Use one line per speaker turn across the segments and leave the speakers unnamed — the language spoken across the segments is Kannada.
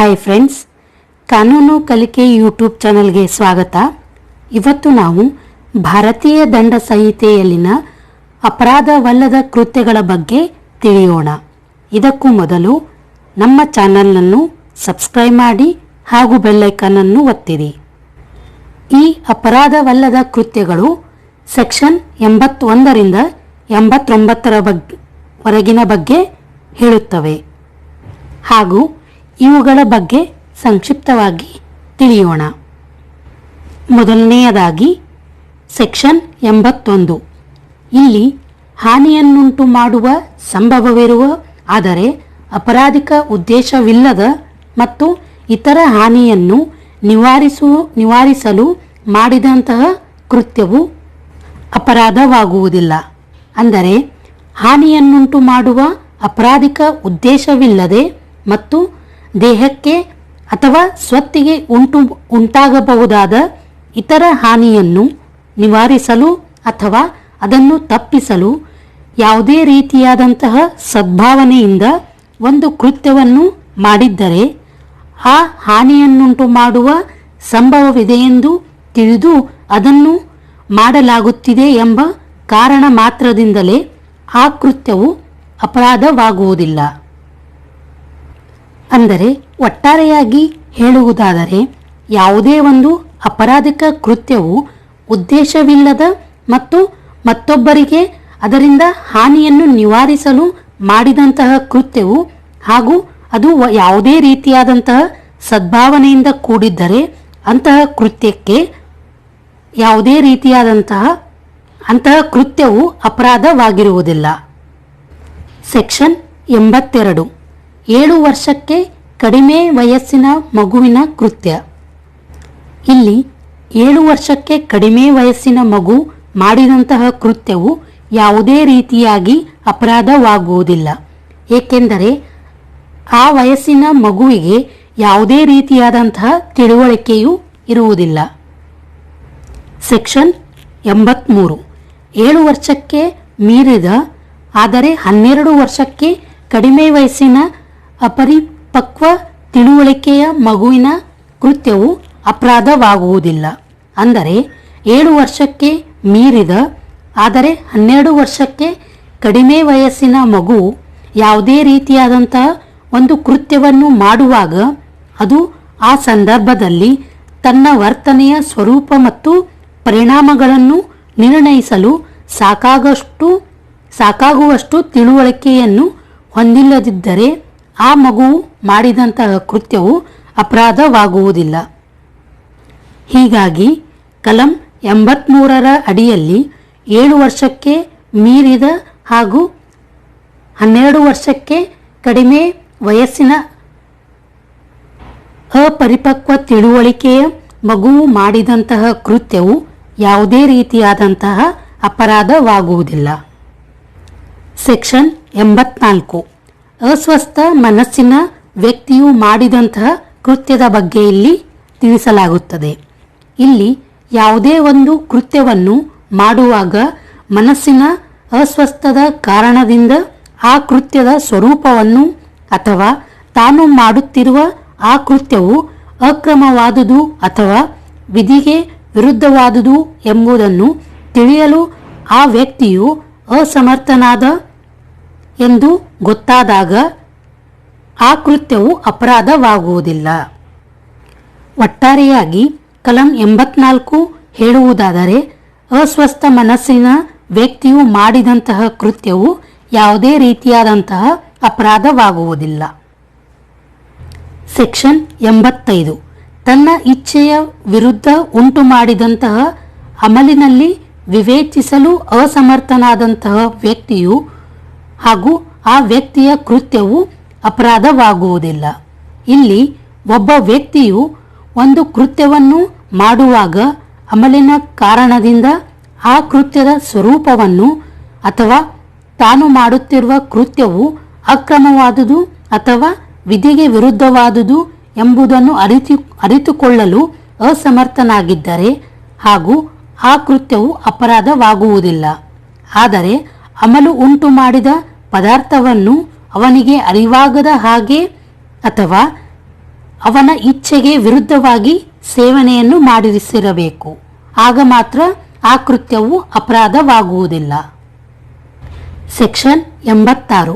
ಹಾಯ್ ಫ್ರೆಂಡ್ಸ್ ಕಾನೂನು ಕಲಿಕೆ ಯೂಟ್ಯೂಬ್ ಚಾನಲ್ಗೆ ಸ್ವಾಗತ. ಇವತ್ತು ನಾವು ಭಾರತೀಯ ದಂಡ ಸಂಹಿತೆಯಲ್ಲಿನ ಅಪರಾಧವಲ್ಲದ ಕೃತ್ಯಗಳ ಬಗ್ಗೆ ತಿಳಿಯೋಣ. ಇದಕ್ಕೂ ಮೊದಲು ನಮ್ಮ ಚಾನಲನ್ನು ಸಬ್ಸ್ಕ್ರೈಬ್ ಮಾಡಿ ಹಾಗೂ ಬೆಲ್ಲೈಕನ್ನನ್ನು ಒತ್ತಿರಿ. ಈ ಅಪರಾಧವಲ್ಲದ ಕೃತ್ಯಗಳು ಸೆಕ್ಷನ್ ಎಂಬತ್ತೊಂದರಿಂದ ಎಂಬತ್ತೊಂಬತ್ತರ ಬಗ್ಗೆ ವರೆಗಿನ ಬಗ್ಗೆ ಹೇಳುತ್ತವೆ. ಹಾಗೂ ಇವುಗಳ ಬಗ್ಗೆ ಸಂಕ್ಷಿಪ್ತವಾಗಿ ತಿಳಿಯೋಣ. ಮೊದಲನೆಯದಾಗಿ, ಸೆಕ್ಷನ್ ಎಂಬತ್ತೊಂದು. ಇಲ್ಲಿ ಹಾನಿಯನ್ನುಂಟು ಮಾಡುವ ಸಂಭವವಿರುವ, ಆದರೆ ಅಪರಾಧಿಕ ಉದ್ದೇಶವಿಲ್ಲದ ಮತ್ತು ಇತರ ಹಾನಿಯನ್ನು ನಿವಾರಿಸು, ನಿವಾರಿಸಲು ಮಾಡಿದಂತಹ ಕೃತ್ಯವು ಅಪರಾಧವಾಗುವುದಿಲ್ಲ. ಅಂದರೆ, ಹಾನಿಯನ್ನುಂಟು ಮಾಡುವ ಅಪರಾಧಿಕ ಉದ್ದೇಶವಿಲ್ಲದೆ ಮತ್ತು ದೇಹಕ್ಕೆ ಅಥವಾ ಸ್ವತ್ತಿಗೆ ಉಂಟು ಉಂಟಾಗಬಹುದಾದ ಇತರ ಹಾನಿಯನ್ನು ನಿವಾರಿಸಲು ಅಥವಾ ಅದನ್ನು ತಪ್ಪಿಸಲು ಯಾವುದೇ ರೀತಿಯಾದಂತಹ ಸದ್ಭಾವನೆಯಿಂದ ಒಂದು ಕೃತ್ಯವನ್ನು ಮಾಡಿದ್ದರೆ ಆ ಹಾನಿಯನ್ನುಂಟು ಮಾಡುವ ಸಂಭವವಿದೆಯೆಂದು ತಿಳಿದು ಅದನ್ನು ಮಾಡಲಾಗುತ್ತಿದೆ ಎಂಬ ಕಾರಣ ಮಾತ್ರದಿಂದಲೇ ಆ ಕೃತ್ಯವು ಅಪರಾಧವಾಗುವುದಿಲ್ಲ. ಅಂದರೆ ಒಟ್ಟಾರೆಯಾಗಿ ಹೇಳುವುದಾದರೆ, ಯಾವುದೇ ಒಂದು ಅಪರಾಧಿಕ ಕೃತ್ಯವು ಉದ್ದೇಶವಿಲ್ಲದ ಮತ್ತು ಮತ್ತೊಬ್ಬರಿಗೆ ಅದರಿಂದ ಹಾನಿಯನ್ನು ನಿವಾರಿಸಲು ಮಾಡಿದಂತಹ ಕೃತ್ಯವು ಹಾಗೂ ಅದು ಯಾವುದೇ ರೀತಿಯಾದಂತಹ ಸದ್ಭಾವನೆಯಿಂದ ಕೂಡಿದ್ದರೆ ಅಂತಹ ಕೃತ್ಯಕ್ಕೆ ಯಾವುದೇ ರೀತಿಯಾದಂತಹ ಅಂತಹ ಕೃತ್ಯವು ಅಪರಾಧವಾಗಿರುವುದಿಲ್ಲ. ಸೆಕ್ಷನ್ ಎಂಬತ್ತೆರಡು. ಏಳು ವರ್ಷಕ್ಕೆ ಕಡಿಮೆ ವಯಸ್ಸಿನ ಮಗುವಿನ ಕೃತ್ಯ. ಇಲ್ಲಿ ಏಳು ವರ್ಷಕ್ಕೆ ಕಡಿಮೆ ವಯಸ್ಸಿನ ಮಗು ಮಾಡಿದಂತಹ ಕೃತ್ಯವು ಯಾವುದೇ ರೀತಿಯಾಗಿ ಅಪರಾಧವಾಗುವುದಿಲ್ಲ. ಏಕೆಂದರೆ ಆ ವಯಸ್ಸಿನ ಮಗುವಿಗೆ ಯಾವುದೇ ರೀತಿಯಾದಂತಹ ತಿಳುವಳಿಕೆಯೂ ಇರುವುದಿಲ್ಲ. ಸೆಕ್ಷನ್ ಎಂಬತ್ಮೂರು. ಏಳು ವರ್ಷಕ್ಕೆ ಮೀರಿದ, ಆದರೆ ಹನ್ನೆರಡು ವರ್ಷಕ್ಕೆ ಕಡಿಮೆ ವಯಸ್ಸಿನ ಅಪರಿಪಕ್ವ ತಿಳುವಳಿಕೆಯ ಮಗುವಿನ ಕೃತ್ಯವು ಅಪರಾಧವಾಗುವುದಿಲ್ಲ. ಅಂದರೆ, ಏಳು ವರ್ಷಕ್ಕೆ ಮೀರಿದ, ಆದರೆ ಹನ್ನೆರಡು ವರ್ಷಕ್ಕೆ ಕಡಿಮೆ ವಯಸ್ಸಿನ ಮಗು ಯಾವುದೇ ರೀತಿಯಾದಂತಹ ಒಂದು ಕೃತ್ಯವನ್ನು ಮಾಡುವಾಗ ಅದು ಆ ಸಂದರ್ಭದಲ್ಲಿ ತನ್ನ ವರ್ತನೆಯ ಸ್ವರೂಪ ಮತ್ತು ಪರಿಣಾಮಗಳನ್ನು ನಿರ್ಣಯಿಸಲು ಸಾಕಾಗಷ್ಟು, ಸಾಕಾಗುವಷ್ಟು ತಿಳುವಳಿಕೆಯನ್ನು ಹೊಂದಿಲ್ಲದಿದ್ದರೆ ಆ ಮಗು ಮಾಡಿದಂತಹ ಕೃತ್ಯವು ಅಪರಾಧವಾಗುವುದಿಲ್ಲ. ಹೀಗಾಗಿ ಕಲಂ ಎಂಬತ್ಮೂರರ ಅಡಿಯಲ್ಲಿ ಏಳು ವರ್ಷಕ್ಕೆ ಮೀರಿದ ಹಾಗೂ ಹನ್ನೆರಡು ವರ್ಷಕ್ಕೆ ಕಡಿಮೆ ವಯಸ್ಸಿನ ಅಪರಿಪಕ್ವ ತಿಳುವಳಿಕೆಯ ಮಗುವು ಮಾಡಿದಂತಹ ಕೃತ್ಯವು ಯಾವುದೇ ರೀತಿಯಾದಂತಹ ಅಪರಾಧವಾಗುವುದಿಲ್ಲ. ಸೆಕ್ಷನ್ ಎಂಬತ್ನಾಲ್ಕು. ಅಸ್ವಸ್ಥ ಮನಸ್ಸಿನ ವ್ಯಕ್ತಿಯು ಮಾಡಿದಂತಹ ಕೃತ್ಯದ ಬಗ್ಗೆ ಇಲ್ಲಿ ತಿಳಿಸಲಾಗುತ್ತದೆ. ಇಲ್ಲಿ ಯಾವುದೇ ಒಂದು ಕೃತ್ಯವನ್ನು ಮಾಡುವಾಗ ಮನಸ್ಸಿನ ಅಸ್ವಸ್ಥದ ಕಾರಣದಿಂದ ಆ ಕೃತ್ಯದ ಸ್ವರೂಪವನ್ನು ಅಥವಾ ತಾನು ಮಾಡುತ್ತಿರುವ ಆ ಕೃತ್ಯವು ಅಕ್ರಮವಾದುದು ಅಥವಾ ವಿಧಿಗೆ ವಿರುದ್ಧವಾದುದು ಎಂಬುದನ್ನು ತಿಳಿಯಲು ಆ ವ್ಯಕ್ತಿಯು ಅಸಮರ್ಥನಾದ ಎಂದು ಗೊತ್ತಾದಾಗ ಆ ಕೃತ್ಯವು ಅಪರಾಧವಾಗುವುದಿಲ್ಲ. ಒಟ್ಟಾರೆಯಾಗಿ ಕಲಂ ಎಂಬತ್ನಾಲ್ಕು ಹೇಳುವುದಾದರೆ, ಅಸ್ವಸ್ಥ ಮನಸ್ಸಿನ ವ್ಯಕ್ತಿಯು ಮಾಡಿದಂತಹ ಕೃತ್ಯವು ಯಾವುದೇ ರೀತಿಯಾದಂತಹ ಅಪರಾಧವಾಗುವುದಿಲ್ಲ. ಸೆಕ್ಷನ್ ಎಂಬತ್ತೈದು. ತನ್ನ ಇಚ್ಛೆಯ ವಿರುದ್ಧ ಉಂಟು ಮಾಡಿದಂತಹ ಅಮಲಿನಲ್ಲಿ ವಿವೇಚಿಸಲು ಅಸಮರ್ಥನಾದಂತಹ ವ್ಯಕ್ತಿಯು ಹಾಗೂ ಆ ವ್ಯಕ್ತಿಯ ಕೃತ್ಯವು ಅಪರಾಧವಾಗುವುದಿಲ್ಲ. ಇಲ್ಲಿ ಒಬ್ಬ ವ್ಯಕ್ತಿಯು ಒಂದು ಕೃತ್ಯವನ್ನು ಮಾಡುವಾಗ ಅಮಲಿನ ಕಾರಣದಿಂದ ಆ ಕೃತ್ಯದ ಸ್ವರೂಪವನ್ನು ಅಥವಾ ತಾನು ಮಾಡುತ್ತಿರುವ ಕೃತ್ಯವು ಅಕ್ರಮವಾದುದು ಅಥವಾ ವಿಧಿಗೆ ವಿರುದ್ಧವಾದುದು ಎಂಬುದನ್ನು ಅರಿತು, ಅರಿತುಕೊಳ್ಳಲು ಅಸಮರ್ಥನಾಗಿದ್ದರೆ ಹಾಗೂ ಆ ಕೃತ್ಯವು ಅಪರಾಧವಾಗುವುದಿಲ್ಲ. ಆದರೆ ಅಮಲು ಉಂಟು ಮಾಡಿದ ಪದಾರ್ಥವನ್ನು ಅವನಿಗೆ ಅರಿವಾಗದ ಹಾಗೆ ಅಥವಾ ಅವನ ಇಚ್ಛೆಗೆ ವಿರುದ್ಧವಾಗಿ ಸೇವನೆಯನ್ನು ಮಾಡಿರಿಸಿರಬೇಕು. ಆಗ ಮಾತ್ರ ಆ ಕೃತ್ಯವು ಅಪರಾಧವಾಗುವುದಿಲ್ಲ. ಸೆಕ್ಷನ್ ಎಂಬತ್ತಾರು.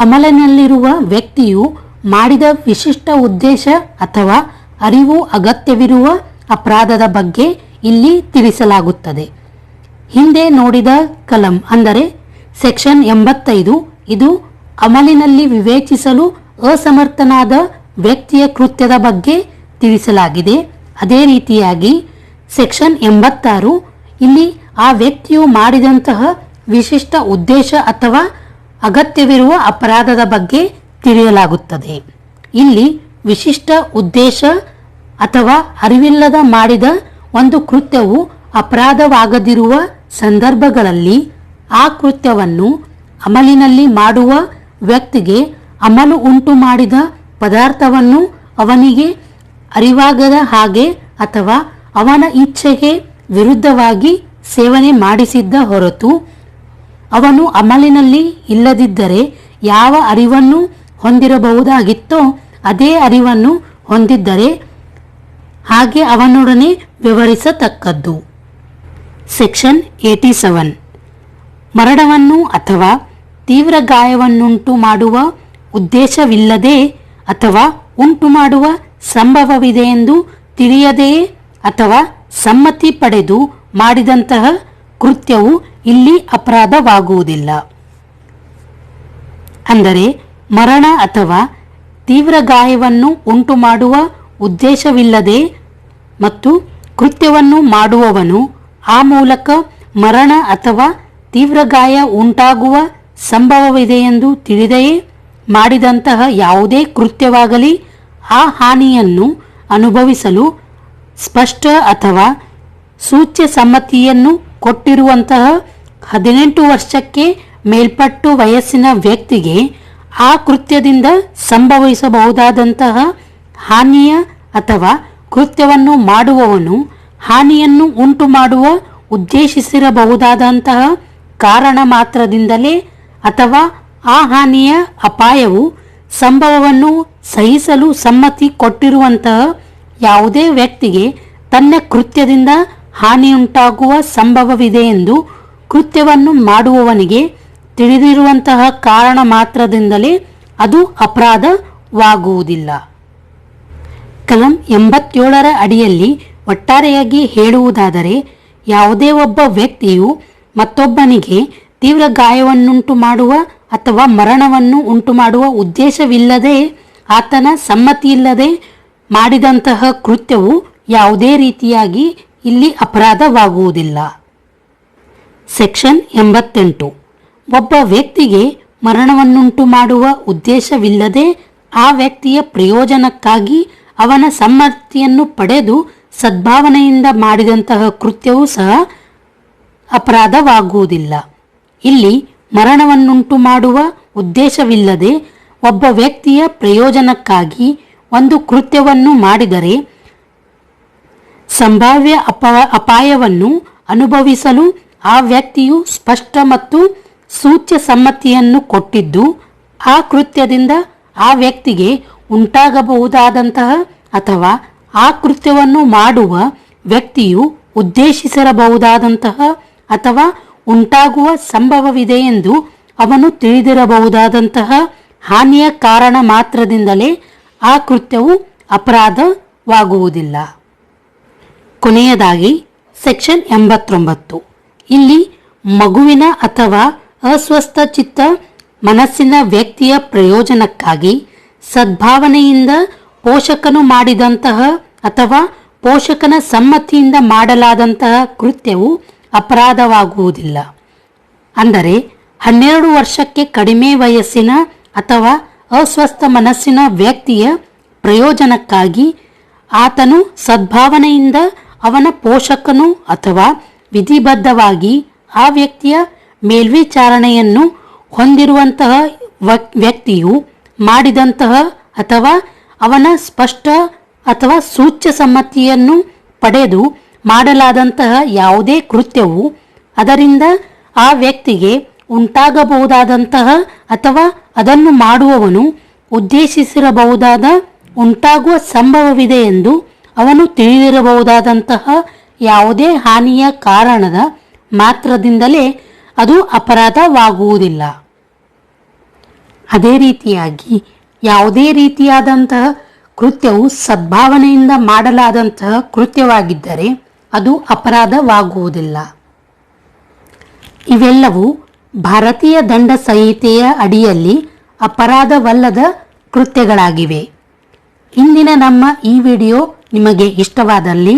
ಅಮಲಿನಲ್ಲಿರುವ ವ್ಯಕ್ತಿಯು ಮಾಡಿದ ವಿಶಿಷ್ಟ ಉದ್ದೇಶ ಅಥವಾ ಅರಿವು ಅಗತ್ಯವಿರುವ ಅಪರಾಧದ ಬಗ್ಗೆ ಇಲ್ಲಿ ತಿಳಿಸಲಾಗುತ್ತದೆ. ಹಿಂದೆ ನೋಡಿದ ಕಲಂ ಅಂದರೆ ಸೆಕ್ಷನ್ ಎಂಬತ್ತೈದು. ಇದು ಅಮಲಿನಲ್ಲಿ ವಿವೇಚಿಸಲು ಅಸಮರ್ಥನಾದ ವ್ಯಕ್ತಿಯ ಕೃತ್ಯದ ಬಗ್ಗೆ ತಿಳಿಸಲಾಗಿದೆ. ಅದೇ ರೀತಿಯಾಗಿ ಸೆಕ್ಷನ್ ಎಂಬತ್ತಾರು, ಇಲ್ಲಿ ಆ ವ್ಯಕ್ತಿಯು ಮಾಡಿದಂತಹ ವಿಶಿಷ್ಟ ಉದ್ದೇಶ ಅಥವಾ ಅಗತ್ಯವಿರುವ ಅಪರಾಧದ ಬಗ್ಗೆ ತಿಳಿಯಲಾಗುತ್ತದೆ. ಇಲ್ಲಿ ವಿಶಿಷ್ಟ ಉದ್ದೇಶ ಅಥವಾ ಅರಿವಿಲ್ಲದ ಮಾಡಿದ ಒಂದು ಕೃತ್ಯವು ಅಪರಾಧವಾಗದಿರುವ ಸಂದರ್ಭಗಳಲ್ಲಿ ಆ ಕೃತ್ಯವನ್ನು ಅಮಲಿನಲ್ಲಿ ಮಾಡುವ ವ್ಯಕ್ತಿಗೆ ಅಮಲು ಉಂಟು ಮಾಡಿದ ಪದಾರ್ಥವನ್ನು ಅವನಿಗೆ ಅರಿವಾಗದ ಹಾಗೆ ಅಥವಾ ಅವನ ಇಚ್ಛೆಗೆ ವಿರುದ್ಧವಾಗಿ ಸೇವನೆ ಮಾಡಿಸಿದ್ದ ಹೊರತು ಅವನು ಅಮಲಿನಲ್ಲಿ ಇಲ್ಲದಿದ್ದರೆ ಯಾವ ಅರಿವನ್ನು ಹೊಂದಿರಬಹುದಾಗಿತ್ತೋ ಅದೇ ಅರಿವನ್ನು ಹೊಂದಿದ್ದರೆ ಹಾಗೆ ಅವನೊಡನೆ ವಿವರಿಸತಕ್ಕದ್ದು ಸೆಕ್ಷನ್ ಏಯ್ಟಿ ಸೆವೆನ್. ಮರಣವನ್ನು ಅಥವಾ ತೀವ್ರ ಗಾಯವನ್ನುಂಟು ಮಾಡುವ ಉದ್ದೇಶವಿಲ್ಲದೆ ಅಥವಾ ಉಂಟು ಮಾಡುವ ಸಂಭವವಿದೆ ಎಂದು ತಿಳಿಯದೆಯೇ ಅಥವಾ ಸಮ್ಮತಿ ಪಡೆದು ಮಾಡಿದಂತಹ ಕೃತ್ಯವು ಇಲ್ಲಿ ಅಪರಾಧವಾಗುವುದಿಲ್ಲ. ಅಂದರೆ ಮರಣ ಅಥವಾ ತೀವ್ರ ಗಾಯವನ್ನು ಉಂಟು ಮಾಡುವ ಉದ್ದೇಶವಿಲ್ಲದೆ ಮತ್ತು ಕೃತ್ಯವನ್ನು ಮಾಡುವವನು ಆ ಮೂಲಕ ಮರಣ ಅಥವಾ ತೀವ್ರ ಗಾಯ ಉಂಟಾಗುವ ಸಂಭವವಿದೆಯೆಂದು ತಿಳಿದೆಯೇ? ಮಾಡಿದಂತಹ ಯಾವುದೇ ಕೃತ್ಯವಾಗಲಿ, ಆ ಹಾನಿಯನ್ನು ಅನುಭವಿಸಲು ಸ್ಪಷ್ಟ ಅಥವಾ ಸೂಚ್ಯ ಸಮ್ಮತಿಯನ್ನು ಕೊಟ್ಟಿರುವಂತಹ ಹದಿನೆಂಟು ವರ್ಷಕ್ಕೆ ಮೇಲ್ಪಟ್ಟು ವಯಸ್ಸಿನ ವ್ಯಕ್ತಿಗೆ ಆ ಕೃತ್ಯದಿಂದ ಸಂಭವಿಸಬಹುದಾದಂತಹ ಹಾನಿಯ ಅಥವಾ ಕೃತ್ಯವನ್ನು ಮಾಡುವವನು ಹಾನಿಯನ್ನು ಉಂಟು ಮಾಡುವ ಉದ್ದೇಶಿಸಿರಬಹುದಾದಂತಹ ಕಾರಣ ಮಾತ್ರದಿಂದಲೇ ಅಥವಾ ಆ ಹಾನಿಯ ಅಪಾಯವು ಸಂಭವವನ್ನು ಸಹಿಸಲು ಸಮ್ಮತಿ ಕೊಟ್ಟಿರುವಂತಹ ಯಾವುದೇ ವ್ಯಕ್ತಿಗೆ ತನ್ನ ಕೃತ್ಯದಿಂದ ಹಾನಿಯುಂಟಾಗುವ ಸಂಭವವಿದೆ ಎಂದು ಕೃತ್ಯವನ್ನು ಮಾಡುವವನಿಗೆ ತಿಳಿದಿರುವಂತಹ ಕಾರಣ ಮಾತ್ರದಿಂದಲೇ ಅದು ಅಪರಾಧವಾಗುವುದಿಲ್ಲ. ಕಲಂ ಎಂಬತ್ತೇಳರ ಅಡಿಯಲ್ಲಿ ಒಟ್ಟಾರೆಯಾಗಿ ಹೇಳುವುದಾದರೆ ಯಾವುದೇ ಒಬ್ಬ ವ್ಯಕ್ತಿಯು ಮತ್ತೊಬ್ಬನಿಗೆ ತೀವ್ರ ಗಾಯವನ್ನುಂಟು ಮಾಡುವ ಅಥವಾ ಮರಣವನ್ನು ಉಂಟು ಮಾಡುವ ಉದ್ದೇಶವಿಲ್ಲದೆ ಆತನ ಸಮ್ಮತಿಯಿಲ್ಲದೆ ಮಾಡಿದಂತಹ ಕೃತ್ಯವು ಯಾವುದೇ ರೀತಿಯಾಗಿ ಇಲ್ಲಿ ಅಪರಾಧವಾಗುವುದಿಲ್ಲ. ಸೆಕ್ಷನ್ ಎಂಬತ್ತೆಂಟು. ಒಬ್ಬ ವ್ಯಕ್ತಿಗೆ ಮರಣವನ್ನುಂಟು ಮಾಡುವ ಉದ್ದೇಶವಿಲ್ಲದೆ ಆ ವ್ಯಕ್ತಿಯ ಪ್ರಯೋಜನಕ್ಕಾಗಿ ಅವನ ಸಮ್ಮತಿಯನ್ನು ಪಡೆದು ಸದ್ಭಾವನೆಯಿಂದ ಮಾಡಿದಂತಹ ಕೃತ್ಯವೂ ಸಹ ಅಪರಾಧವಾಗುವುದಿಲ್ಲ. ಇಲ್ಲಿ ಮರಣವನ್ನುಂಟು ಮಾಡುವ ಉದ್ದೇಶವಿಲ್ಲದೆ ಒಬ್ಬ ವ್ಯಕ್ತಿಯ ಪ್ರಯೋಜನಕ್ಕಾಗಿ ಒಂದು ಕೃತ್ಯವನ್ನು ಮಾಡಿದರೆ ಸಂಭಾವ್ಯ ಅಪ, ಅಪಾಯವನ್ನು ಅನುಭವಿಸಲು ಆ ವ್ಯಕ್ತಿಯು ಸ್ಪಷ್ಟ ಮತ್ತು ಸೂಚ್ಯ ಸಮ್ಮತಿಯನ್ನು ಕೊಟ್ಟಿದ್ದು ಆ ಕೃತ್ಯದಿಂದ ಆ ವ್ಯಕ್ತಿಗೆ ಉಂಟಾಗಬಹುದಾದಂತಹ ಅಥವಾ ಆ ಕೃತ್ಯವನ್ನು ಮಾಡುವ ವ್ಯಕ್ತಿಯು ಉದ್ದೇಶಿಸಿರಬಹುದಾದಂತಹ ಅಥವಾ ಉಂಟಾಗುವ ಸಂಭವವಿದೆ ಎಂದು ಅವನು ತಿಳಿದಿರಬಹುದಾದಂತಹ ಹಾನಿಯ ಕಾರಣ ಮಾತ್ರದಿಂದಲೇ ಆ ಕೃತ್ಯವು ಅಪರಾಧವಾಗುವುದಿಲ್ಲ. ಕೊನೆಯದಾಗಿ, ಸೆಕ್ಷನ್ ಎಂಬತ್ತೊಂಬತ್ತು. ಇಲ್ಲಿ ಮಗುವಿನ ಅಥವಾ ಅಸ್ವಸ್ಥ ಚಿತ್ತ ಮನಸ್ಸಿನ ವ್ಯಕ್ತಿಯ ಪ್ರಯೋಜನಕ್ಕಾಗಿ ಸದ್ಭಾವನೆಯಿಂದ ಪೋಷಕನು ಮಾಡಿದಂತಹ ಅಥವಾ ಪೋಷಕನ ಸಮ್ಮತಿಯಿಂದ ಮಾಡಲಾದಂತಹ ಕೃತ್ಯವು ಅಪರಾಧವಾಗುವುದಿಲ್ಲ. ಅಂದರೆ ಹನ್ನೆರಡು ವರ್ಷಕ್ಕೆ ಕಡಿಮೆ ವಯಸ್ಸಿನ ಅಥವಾ ಅಸ್ವಸ್ಥ ಮನಸ್ಸಿನ ವ್ಯಕ್ತಿಯ ಪ್ರಯೋಜನಕ್ಕಾಗಿ ಆತನು ಸದ್ಭಾವನೆಯಿಂದ ಅವನ ಪೋಷಕನು ಅಥವಾ ವಿಧಿಬದ್ಧವಾಗಿ ಆ ವ್ಯಕ್ತಿಯ ಮೇಲ್ವಿಚಾರಣೆಯನ್ನು ಹೊಂದಿರುವಂತಹ ವ್ಯಕ್ತಿಯು ಮಾಡಿದಂತಹ ಅಥವಾ ಅವನ ಸ್ಪಷ್ಟ ಅಥವಾ ಸೂಚ್ಯ ಸಮ್ಮತಿಯನ್ನು ಪಡೆದು ಮಾಡಲಾದಂತಹ ಯಾವುದೇ ಕೃತ್ಯವು ಅದರಿಂದ ಆ ವ್ಯಕ್ತಿಗೆ ಉಂಟಾಗಬಹುದಾದಂತಹ ಅಥವಾ ಅದನ್ನು ಮಾಡುವವನು ಉದ್ದೇಶಿಸಿರಬಹುದಾದ ಉಂಟಾಗುವ ಸಂಭವವಿದೆ ಎಂದು ಅವನು ತಿಳಿದಿರಬಹುದಾದಂತಹ ಯಾವುದೇ ಹಾನಿಯ ಕಾರಣದ ಮಾತ್ರದಿಂದಲೇ ಅದು ಅಪರಾಧವಾಗುವುದಿಲ್ಲ. ಅದೇ ರೀತಿಯಾಗಿ ಯಾವುದೇ ರೀತಿಯಾದಂತಹ ಕೃತ್ಯವು ಸದ್ಭಾವನೆಯಿಂದ ಮಾಡಲಾದಂತಹ ಕೃತ್ಯವಾಗಿದ್ದರೆ ಅದು ಅಪರಾಧವಾಗುವುದಿಲ್ಲ. ಇವೆಲ್ಲವೂ ಭಾರತೀಯ ದಂಡ ಸಂಹಿತೆಯ ಅಡಿಯಲ್ಲಿ ಅಪರಾಧವಲ್ಲದ ಕೃತ್ಯಗಳಾಗಿವೆ. ಇಂದಿನ ನಮ್ಮ ಈ ವಿಡಿಯೋ ನಿಮಗೆ ಇಷ್ಟವಾದಲ್ಲಿ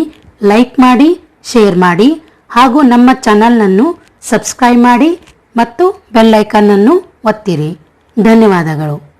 ಲೈಕ್ ಮಾಡಿ, ಶೇರ್ ಮಾಡಿ ಹಾಗೂ ನಮ್ಮ ಚಾನಲ್ನನ್ನು ಸಬ್ಸ್ಕ್ರೈಬ್ ಮಾಡಿ ಮತ್ತು ಬೆಲ್ಲೈಕನ್ನನ್ನು ಒತ್ತಿರಿ. ಧನ್ಯವಾದಗಳು.